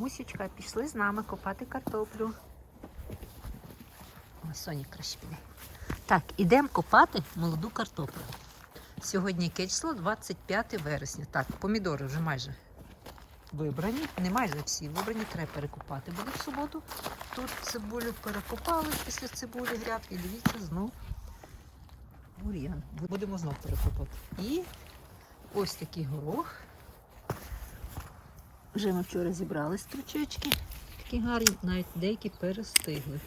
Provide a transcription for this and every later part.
Мусічка, пішли з нами копати картоплю. О, Соня краще піде. Так, ідемо копати молоду картоплю. Сьогодні яке число 25 вересня. Так, помідори вже майже вибрані. Не майже всі вибрані, треба перекопати буде в суботу. Тут цибулю перекопали після цибулі гряд і дивіться знов. Бур'ян. Будемо знов перекопати. І ось такий горох. Вже ми вчора зібрали стручечки. Такі гарні, навіть деякі перестигли.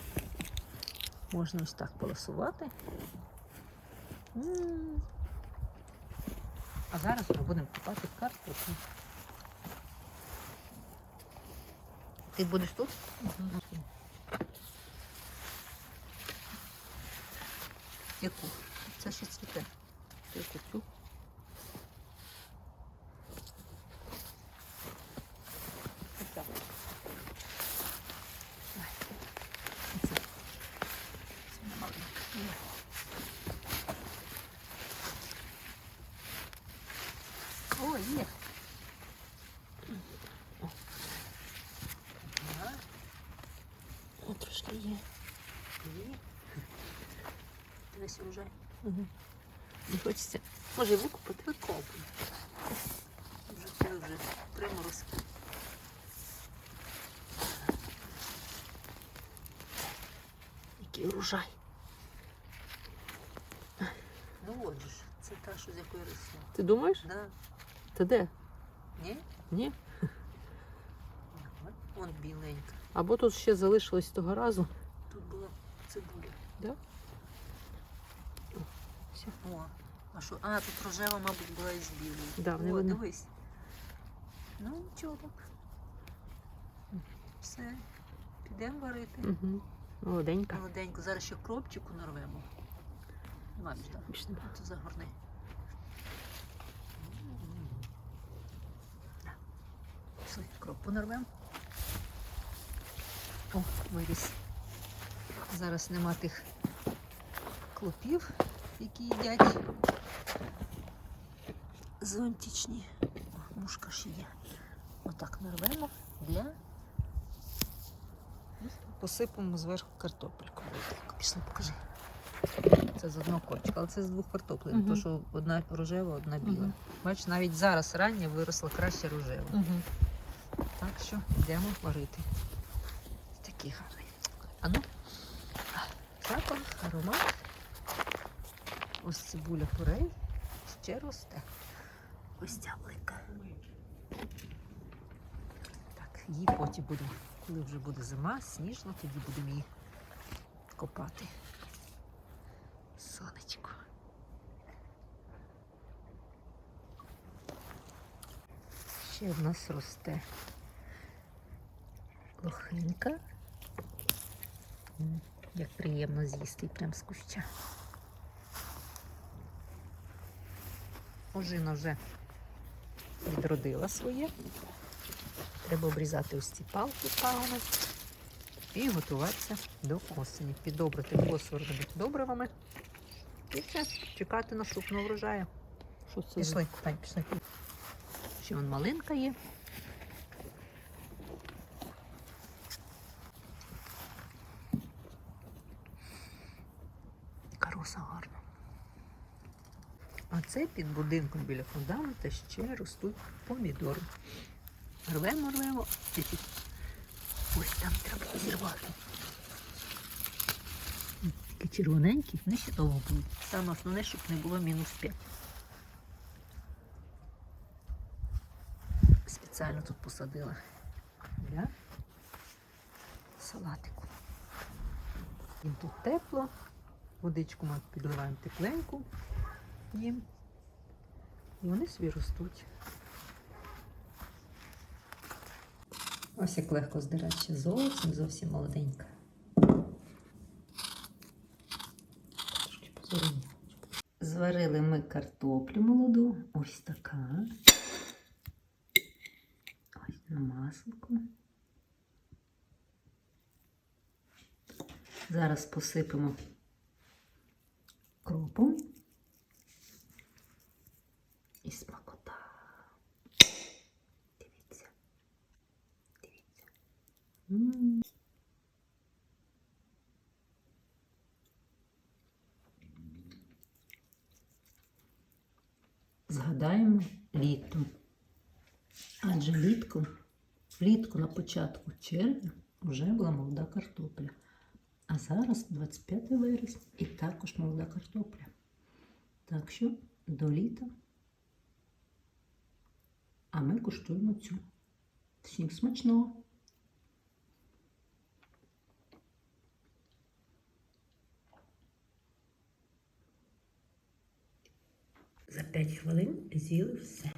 Можна ось так полосувати. А зараз ми будемо купати картоплю. Ти будеш тут? Яку? Це ще цвіте. Яку цю? Оця. Давай. Оце. Це нормально. Ні. О, є. Ага. О, трошки є. Є. Урожай. Угу. Не хочеться. Може викупити? Викопуй. Вже це вже приморозки. Який урожай. Ну от же ж, це та, що з якої росла. Ти думаєш? Да. Ти де? Ні? Ні? Вон біленька. Або тут ще залишилось того разу. Тут була цибуля. Да? Все. О, а що? А, тут рожева, мабуть, була із білою. Да, не О, видно. дивись. Ну, нічого так. Все. Підемо варити. Угу. Молоденька. Молоденько. Зараз ще кропчику нарвемо. Більш нема. Це загорни. Пішли, кропу нарвемо. О, виріс. Зараз нема тих клопів, які їдять. Зонтичні. О, мушка ще є. Отак нарвемо для. Посипемо зверху картопельку. Так, Пішли, покажи. Це з одного кочка, але це з двох картоплин, Мгм. то що одна рожева, одна біла. Мгм. Бач, навіть зараз рання виросла краще рожева. Угу. Так що йдемо варити. Такий гарний. А ну, запах, аромат. Ось цибуля порей ще росте. Ось ця велика. Так, її потім будемо, коли вже буде зима, сніжно, тоді будемо її копати. Сонечко. Ще в нас росте лохинка. Як приємно з'їсти прям з куща. Ожина вже відродила своє. Треба обрізати ось ці палки пагони і готуватися до осені. Підобрати фосфор добривами. І все, чекати наступного врожаю. Пішли, Тань, пішли. Ще вон малинка є. Кароса гарна. А це під будинком біля фундамента ще ростуть помідори. Рвемо, рвемо. Ось там треба зірвати. Такі червоненькі, вони ще довго будуть. Саме основне, щоб не було мінус 5. Спеціально тут посадила для салатику. Їм тут тепло, водичку ми підливаємо тепленьку їм. І вони собі ростуть. Ось як легко здирати ще зовсім, зовсім молоденька. Трошки позоріння. Зварили ми картоплю молоду. Ось така. Ось на маслику. Зараз посипемо кропом. І смакота. Дивіться. Дивіться. М. Згадаємо літо. Адже влітку, влітку на початку червня вже була молода картопля. А зараз 25 вересня і також молода картопля. Так що до літа. А ми куштуємо цю. Всім смачного! За 5 хвилин з'їли все.